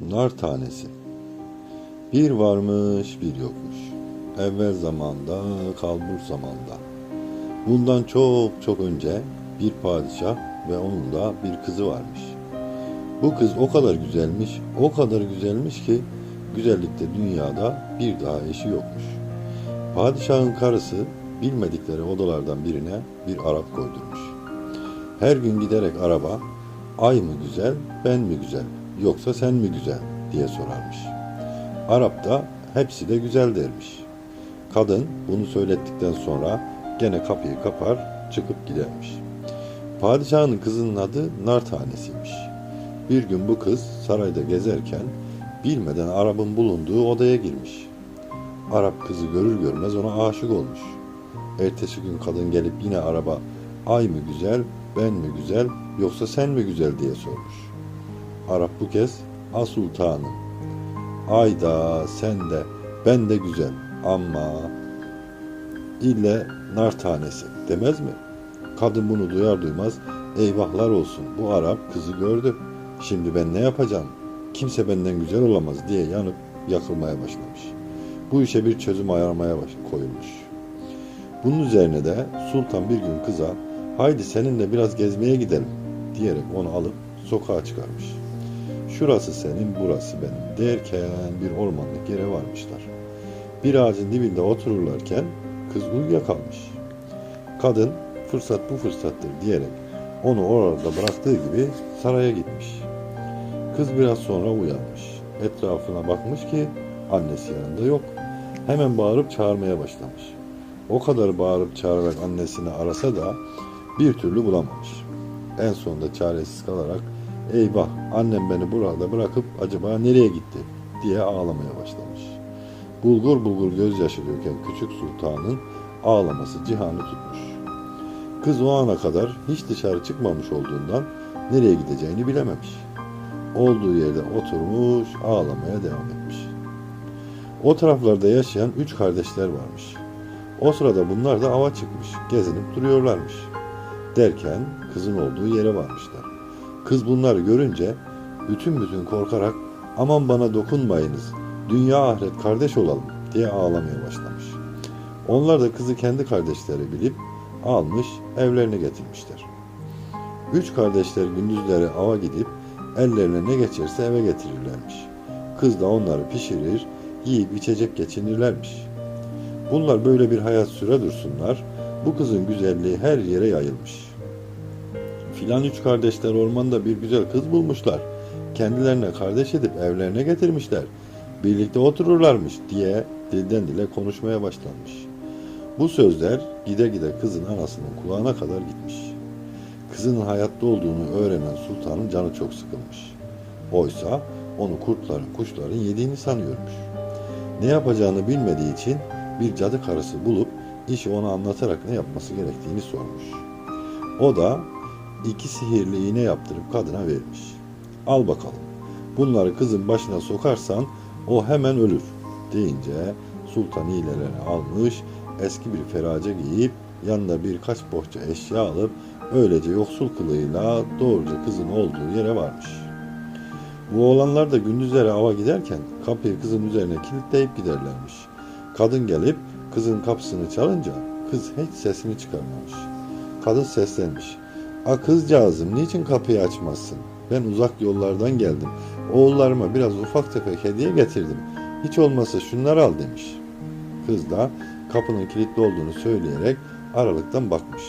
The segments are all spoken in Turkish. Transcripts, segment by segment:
Nar tanesi. Bir varmış bir yokmuş. Evvel zamanda kalbur zamanda. Bundan çok çok önce bir padişah ve onun da bir kızı varmış. Bu kız o kadar güzelmiş, o kadar güzelmiş ki güzellikte dünyada bir daha eşi yokmuş. Padişahın karısı bilmedikleri odalardan birine bir Arap koydurmuş. Her gün giderek araba ay mı güzel, ben mi güzel, yoksa sen mi güzel diye sorarmış. Arap da hepsi de güzel dermiş. Kadın bunu söylettikten sonra gene kapıyı kapar, çıkıp gidermiş. Padişahın kızının adı nar tanesiymiş. Bir gün bu kız sarayda gezerken bilmeden Arap'ın bulunduğu odaya girmiş. Arap kızı görür görmez ona aşık olmuş. Ertesi gün kadın gelip yine araba ay mı güzel, ben mi güzel, yoksa sen mi güzel diye sormuş. Arap bu kez a sultanım. Ay da sen de ben de güzel ama ille nar tanesi demez mi? Kadın bunu duyar duymaz eyvahlar olsun bu Arap kızı gördü. Şimdi ben ne yapacağım? Kimse benden güzel olamaz diye yanıp yakılmaya başlamış. Bu işe bir çözüm aramaya baş koyulmuş. Bunun üzerine de sultan bir gün kıza haydi seninle biraz gezmeye gidelim diyerek onu alıp sokağa çıkarmış. Şurası senin burası benim derken bir ormanlık yere varmışlar. Bir ağacın dibinde otururlarken kız uyuyakalmış. Kadın fırsat bu fırsattır diyerek onu orada bıraktığı gibi saraya gitmiş. Kız biraz sonra uyanmış. Etrafına bakmış ki annesi yanında yok. Hemen bağırıp çağırmaya başlamış. O kadar bağırıp çağırarak annesini arasa da bir türlü bulamamış. En sonunda çaresiz kalarak eyvah annem beni burada bırakıp acaba nereye gitti diye ağlamaya başlamış. Bulgur bulgur gözyaşı döken küçük sultanın ağlaması cihanı tutmuş. Kız o ana kadar hiç dışarı çıkmamış olduğundan nereye gideceğini bilememiş. Olduğu yerde oturmuş ağlamaya devam etmiş. O taraflarda yaşayan üç kardeşler varmış. O sırada bunlar da ava çıkmış, gezinip duruyorlarmış. Derken kızın olduğu yere varmışlar. Kız bunları görünce bütün bütün korkarak aman bana dokunmayınız, dünya ahiret kardeş olalım diye ağlamaya başlamış. Onlar da kızı kendi kardeşleri bilip almış evlerine getirmişler. Üç kardeşler gündüzleri ava gidip ellerine ne geçerse eve getirirlermiş. Kız da onları pişirir, yiyip içecek geçinirlermiş. Bunlar böyle bir hayat süre dursunlar, bu kızın güzelliği her yere yayılmış. Filan üç kardeşler ormanda bir güzel kız bulmuşlar. Kendilerine kardeş edip evlerine getirmişler. Birlikte otururlarmış diye dilden dile konuşmaya başlanmış. Bu sözler gide gide kızın anasının kulağına kadar gitmiş. Kızının hayatta olduğunu öğrenen sultanın canı çok sıkılmış. Oysa onu kurtların kuşların yediğini sanıyormuş. Ne yapacağını bilmediği için bir cadı karısı bulup işi ona anlatarak ne yapması gerektiğini sormuş. O da iki sihirli iğne yaptırıp kadına vermiş. Al bakalım. Bunları kızın başına sokarsan o hemen ölür deyince sultan iğnelerini almış eski bir ferace giyip yanında birkaç bohça eşya alıp öylece yoksul kılığıyla doğruca kızın olduğu yere varmış. Bu oğlanlar da gündüzleri ava giderken kapıyı kızın üzerine kilitleyip giderlermiş. Kadın gelip kızın kapısını çalınca kız hiç sesini çıkarmamış. Kadın seslenmiş. A kızcağızım niçin kapıyı açmazsın? Ben uzak yollardan geldim. Oğullarıma biraz ufak tefek hediye getirdim. Hiç olmazsa şunları al demiş. Kız da kapının kilitli olduğunu söyleyerek aralıktan bakmış.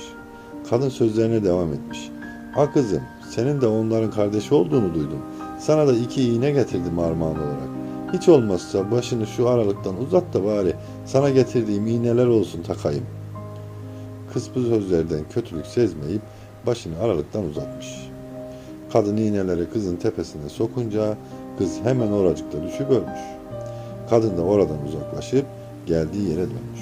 Kadın sözlerine devam etmiş. A kızım senin de onların kardeşi olduğunu duydum. Sana da iki iğne getirdim armağan olarak. Hiç olmazsa başını şu aralıktan uzat da bari sana getirdiğim iğneler olsun takayım. Kız bu sözlerden kötülük sezmeyip başını aralıktan uzatmış. Kadın iğneleri kızın tepesine sokunca kız hemen oracıkta düşüp ölmüş. Kadın da oradan uzaklaşıp geldiği yere dönmüş.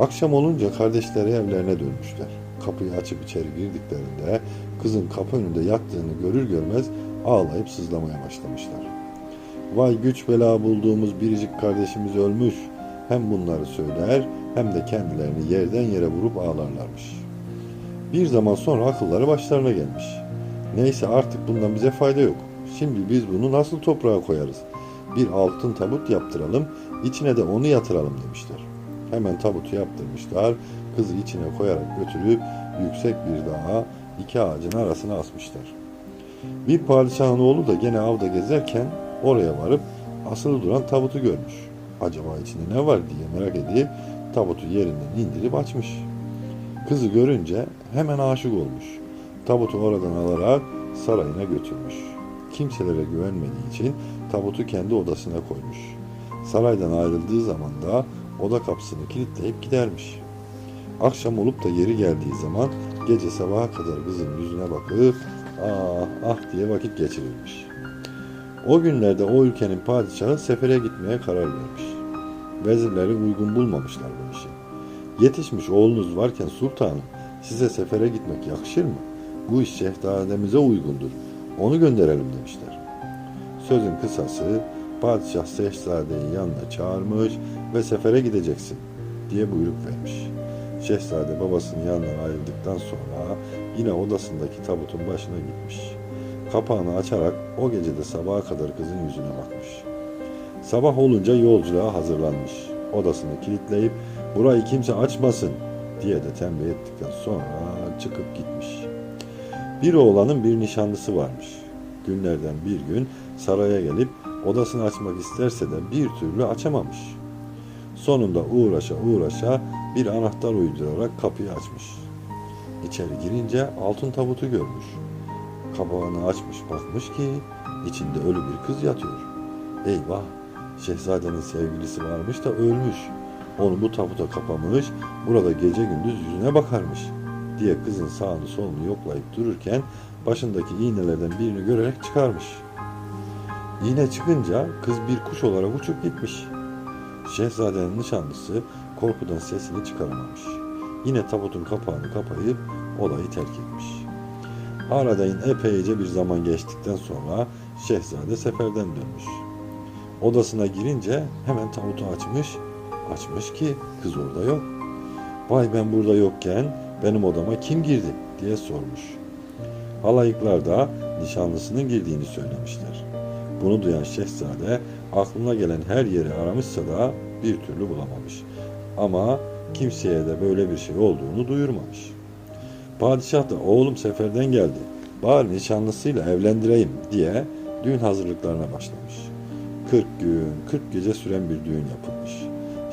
Akşam olunca kardeşleri evlerine dönmüşler. Kapıyı açıp içeri girdiklerinde kızın kapı önünde yattığını görür görmez ağlayıp sızlamaya başlamışlar. Vay güç bela bulduğumuz biricik kardeşimiz ölmüş. Hem bunları söyler hem de kendilerini yerden yere vurup ağlarlarmış. Bir zaman sonra akılları başlarına gelmiş. Neyse artık bundan bize fayda yok. Şimdi biz bunu nasıl toprağa koyarız? Bir altın tabut yaptıralım, içine de onu yatıralım demişler. Hemen tabutu yaptırmışlar, kızı içine koyarak götürüp yüksek bir dağa iki ağacın arasına asmışlar. Bir padişahın oğlu da gene avda gezerken oraya varıp asılı duran tabutu görmüş. Acaba içinde ne var diye merak edip tabutu yerinden indirip açmış. Kızı görünce hemen aşık olmuş. Tabutu oradan alarak sarayına götürmüş. Kimselere güvenmediği için tabutu kendi odasına koymuş. Saraydan ayrıldığı zaman da oda kapısını kilitleyip gidermiş. Akşam olup da yeri geldiği zaman gece sabaha kadar kızın yüzüne bakıp ah ah diye vakit geçirirmiş. O günlerde o ülkenin padişahı sefere gitmeye karar vermiş. Vezirleri uygun bulmamışlar bu işi. Yetişmiş oğlunuz varken sultanım size sefere gitmek yakışır mı? Bu iş şehzademize uygundur. Onu gönderelim demişler. Sözün kısası padişah şehzadeyi yanına çağırmış ve sefere gideceksin diye buyruk vermiş. Şehzade babasının yanından ayrıldıktan sonra yine odasındaki tabutun başına gitmiş. Kapağını açarak o gece de sabaha kadar kızın yüzüne bakmış. Sabah olunca yolculuğa hazırlanmış. Odasını kilitleyip burayı kimse açmasın diye de tembih ettikten sonra çıkıp gitmiş. Bir oğlanın bir nişanlısı varmış. Günlerden bir gün saraya gelip odasını açmak isterse de bir türlü açamamış. Sonunda uğraşa uğraşa bir anahtar uydurarak kapıyı açmış. İçeri girince altın tabutu görmüş. Kapağını açmış bakmış ki içinde ölü bir kız yatıyor. Eyvah! Şehzadenin sevgilisi varmış da ölmüş. Onu bu tabuta kapamış, burada gece gündüz yüzüne bakarmış diye kızın sağını solunu yoklayıp dururken başındaki iğnelerden birini görerek çıkarmış. İğne çıkınca kız bir kuş olarak uçup gitmiş. Şehzadenin nişanlısı korkudan sesini çıkaramamış. Yine tabutun kapağını kapayıp olayı terk etmiş. Aradayın epeyce bir zaman geçtikten sonra şehzade seferden dönmüş. Odasına girince hemen tabutu açmış. Açmış ki kız orada yok. Vay ben burada yokken benim odama kim girdi diye sormuş. Halayıklar da nişanlısının girdiğini söylemişler. Bunu duyan şehzade aklına gelen her yeri aramışsa da bir türlü bulamamış. Ama kimseye de böyle bir şey olduğunu duyurmamış. Padişah da oğlum seferden geldi. Bari nişanlısıyla evlendireyim diye düğün hazırlıklarına başlamış. 40 gün, 40 gece süren bir düğün yapılmış.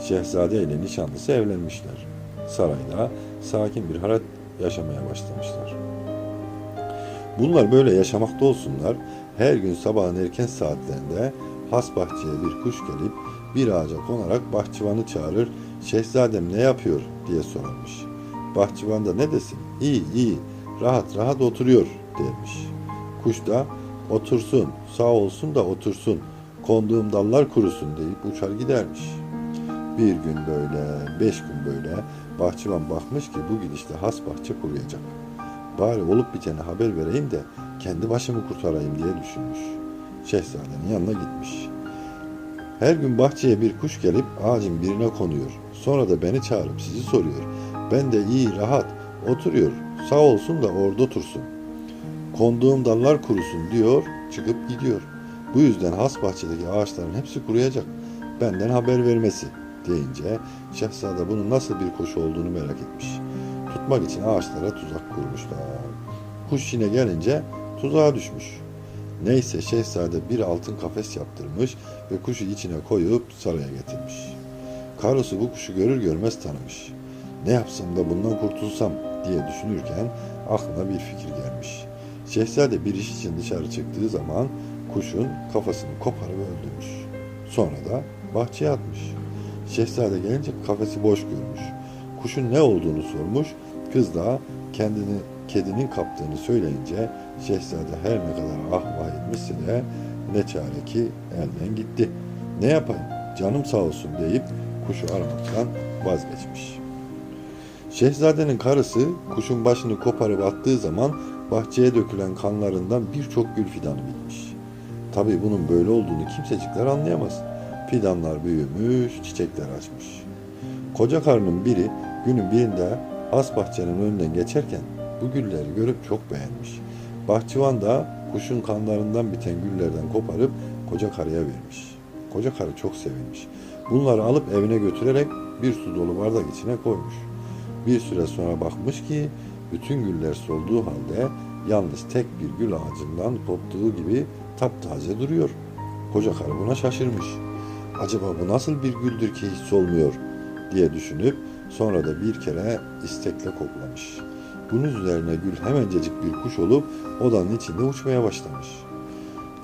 Şehzade ile nişanlısı evlenmişler. Sarayda sakin bir hayat yaşamaya başlamışlar. Bunlar böyle yaşamakta olsunlar. Her gün sabahın erken saatlerinde has bahçeye bir kuş gelip bir ağaca konarak bahçıvanı çağırır. Şehzadem ne yapıyor diye sorarmış. Bahçıvan da ne desin? İyi iyi rahat rahat oturuyor dermiş. Kuş da otursun sağ olsun da otursun konduğum dallar kurusun deyip uçar gidermiş. Bir gün böyle, beş gün böyle bahçıvan bakmış ki bu gidişte has bahçe kuruyacak. Bari olup biteni haber vereyim de kendi başımı kurtarayım diye düşünmüş. Şehzadenin yanına gitmiş. Her gün bahçeye bir kuş gelip ağacın birine konuyor. Sonra da beni çağırıp sizi soruyor. Ben de iyi rahat oturuyor. Sağ olsun da orada otursun. Konduğum dallar kurusun diyor, çıkıp gidiyor. Bu yüzden has bahçedeki ağaçların hepsi kuruyacak. Benden haber vermesi deyince şehzade bunun nasıl bir kuş olduğunu merak etmiş. Tutmak için ağaçlara tuzak kurmuşlar. Kuş yine gelince tuzağa düşmüş. Neyse şehzade bir altın kafes yaptırmış ve kuşu içine koyup saraya getirmiş. Karısı bu kuşu görür görmez tanımış. Ne yapsam da bundan kurtulsam diye düşünürken aklına bir fikir gelmiş. Şehzade bir iş için dışarı çıktığı zaman kuşun kafasını koparıp öldürmüş. Sonra da bahçeye atmış. Şehzade gelince kafesi boş görmüş. Kuşun ne olduğunu sormuş. Kız da kendini kedinin kaptığını söyleyince şehzade her ne kadar ah vah etmişse de ne çare ki elden gitti. Ne yapayım canım sağ olsun deyip kuşu aramaktan vazgeçmiş. Şehzadenin karısı kuşun başını koparıp attığı zaman bahçeye dökülen kanlarından birçok gül fidanı bitmiş. Tabii bunun böyle olduğunu kimsecikler anlayamaz. Fidanlar büyümüş, çiçekler açmış. Koca karının biri günün birinde has bahçenin önünden geçerken bu gülleri görüp çok beğenmiş. Bahçıvan da kuşun kanlarından biten güllerden koparıp koca karıya vermiş. Koca karı çok sevinmiş. Bunları alıp evine götürerek bir su dolu bardak içine koymuş. Bir süre sonra bakmış ki bütün güller solduğu halde yalnız tek bir gül ağacından koptuğu gibi taptaze duruyor. Koca karı buna şaşırmış. Acaba bu nasıl bir güldür ki hiç solmuyor diye düşünüp sonra da bir kere istekle koklamış. Bunun üzerine gül hemencecik bir kuş olup odanın içinde uçmaya başlamış.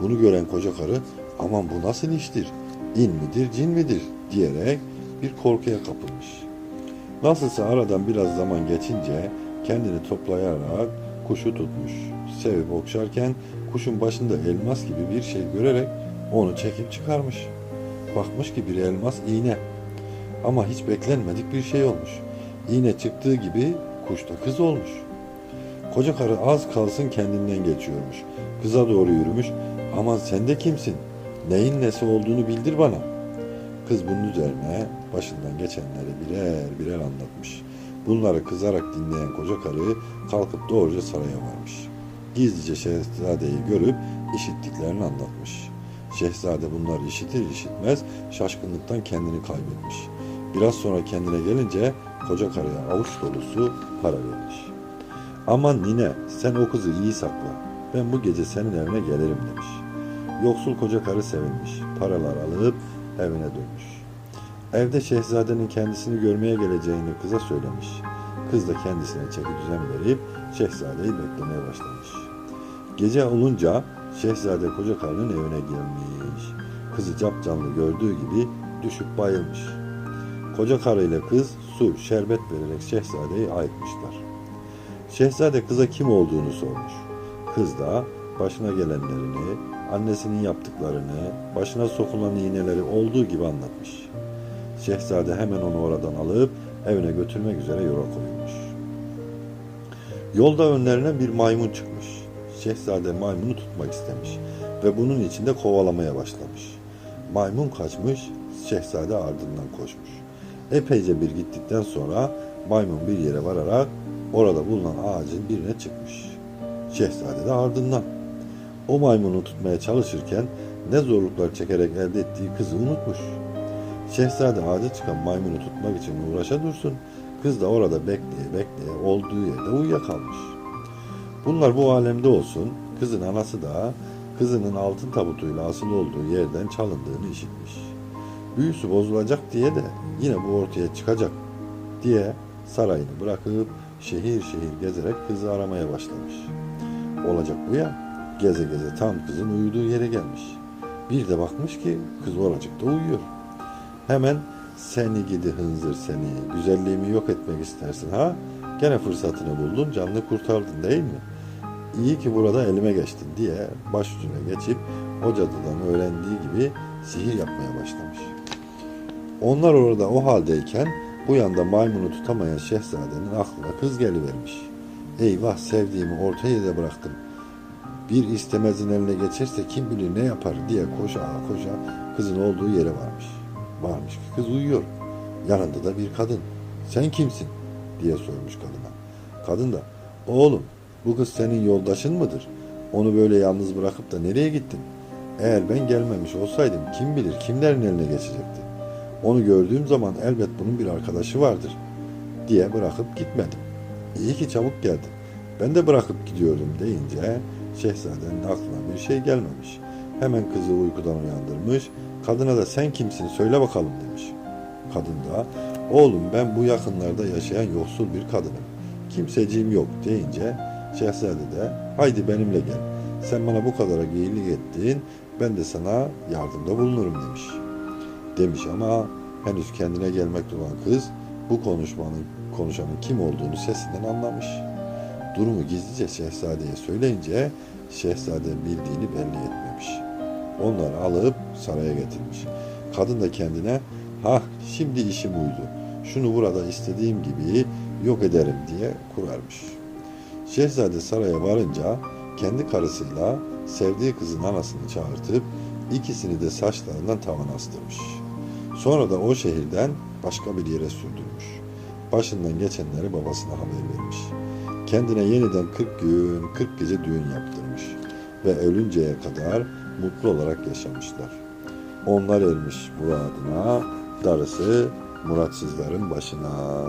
Bunu gören koca karı aman bu nasıl iştir? İn midir cin midir diyerek bir korkuya kapılmış. Nasılsa aradan biraz zaman geçince kendini toplayarak kuşu tutmuş. Sevip okşarken kuşun başında elmas gibi bir şey görerek onu çekip çıkarmış. Bakmış ki bir elmas iğne. Ama hiç beklenmedik bir şey olmuş. İğne çıktığı gibi kuş da kız olmuş. Koca karı az kalsın kendinden geçiyormuş. Kıza doğru yürümüş. Aman sen de kimsin? Neyin nesi olduğunu bildir bana. Kız bunun üzerine başından geçenleri birer birer anlatmış. Bunları kızarak dinleyen koca karı kalkıp doğruca saraya varmış. Gizlice şehzadeyi görüp işittiklerini anlatmış. Şehzade bunları işitir işitmez şaşkınlıktan kendini kaybetmiş. Biraz sonra kendine gelince koca karıya avuç dolusu para vermiş. Aman nine sen o kızı iyi sakla. Ben bu gece senin evine gelirim demiş. Yoksul koca karı sevinmiş. Paralar alıp evine dönmüş. Evde şehzadenin kendisini görmeye geleceğini kıza söylemiş. Kız da kendisine çeki düzen verip şehzadeyi beklemeye başlamış. Gece olunca şehzade koca karının evine gelmiş. Kızı capcanlı gördüğü gibi düşüp bayılmış. Koca karı ile kız su, şerbet vererek şehzadeyi ayıtmışlar. Şehzade kıza kim olduğunu sormuş. Kız da başına gelenlerini, annesinin yaptıklarını, başına sokulan iğneleri olduğu gibi anlatmış. Şehzade hemen onu oradan alıp evine götürmek üzere yola koyulmuş. Yolda önlerine bir maymun çıkmış. Şehzade maymunu tutmak istemiş ve bunun için de kovalamaya başlamış. Maymun kaçmış, şehzade ardından koşmuş. Epeyce bir gittikten sonra maymun bir yere vararak orada bulunan ağacın birine çıkmış. Şehzade de ardından. O maymunu tutmaya çalışırken ne zorluklar çekerek elde ettiği kızı unutmuş. Şehzade ağaca çıkan maymunu tutmak için uğraşa dursun. Kız da orada bekleye bekleye olduğu yerde uyuyakalmış. Bunlar bu alemde olsun. Kızın anası da kızının altın tabutuyla asılı olduğu yerden çalındığını işitmiş. Büyüsü bozulacak diye de yine bu ortaya çıkacak diye sarayını bırakıp şehir şehir gezerek kızı aramaya başlamış. Olacak bu ya. Geze geze tam kızın uyuduğu yere gelmiş. Bir de bakmış ki kız oracıkta uyuyor. Hemen seni gidi hınzır seni, güzelliğimi yok etmek istersin ha? Gene fırsatını buldun, canını kurtardın değil mi? İyi ki burada elime geçtin diye başucuna geçip o cadıdan öğrendiği gibi sihir yapmaya başlamış. Onlar orada o haldeyken bu yanda maymunu tutamayan şehzadenin aklına kız gelivermiş. Eyvah sevdiğimi orta yerde bıraktım. Bir istemezin eline geçerse kim bilir ne yapar diye koşa koşa kızın olduğu yere varmış. Varmış ki kız uyuyor. Yanında da bir kadın. Sen kimsin? diye sormuş kadına. Kadın da oğlum bu kız senin yoldaşın mıdır? Onu böyle yalnız bırakıp da nereye gittin? Eğer ben gelmemiş olsaydım kim bilir kimlerin eline geçecekti. Onu gördüğüm zaman elbet bunun bir arkadaşı vardır diye bırakıp gitmedim. İyi ki çabuk geldin. Ben de bırakıp gidiyordum deyince şehzadenin aklına bir şey gelmemiş. Hemen kızı uykudan uyandırmış. Kadına da sen kimsin söyle bakalım demiş. Kadın da oğlum ben bu yakınlarda yaşayan yoksul bir kadınım. Kimseciğim yok deyince şehzade de haydi benimle gel. Sen bana bu kadar iyilik ettin ben de sana yardımda bulunurum demiş. Demiş ama henüz kendine gelmekte olan kız bu konuşmanın konuşanın kim olduğunu sesinden anlamış. Durumu gizlice şehzadeye söyleyince şehzade bildiğini belli etmemiş. Onları alıp saraya getirmiş. Kadın da kendine ha şimdi işim uydu. Şunu burada istediğim gibi yok ederim diye kurarmış. Şehzade saraya varınca kendi karısıyla sevdiği kızın anasını çağırtıp ikisini de saçlarından tavana astırmış. Sonra da o şehirden başka bir yere sürdürmüş. Başından geçenleri babasına haber vermiş. Kendine yeniden 40 gün 40 gece düğün yaptırmış. ve ölünceye kadar mutlu olarak yaşamışlar. Onlar ermiş muradına, darısı muratsızların başına.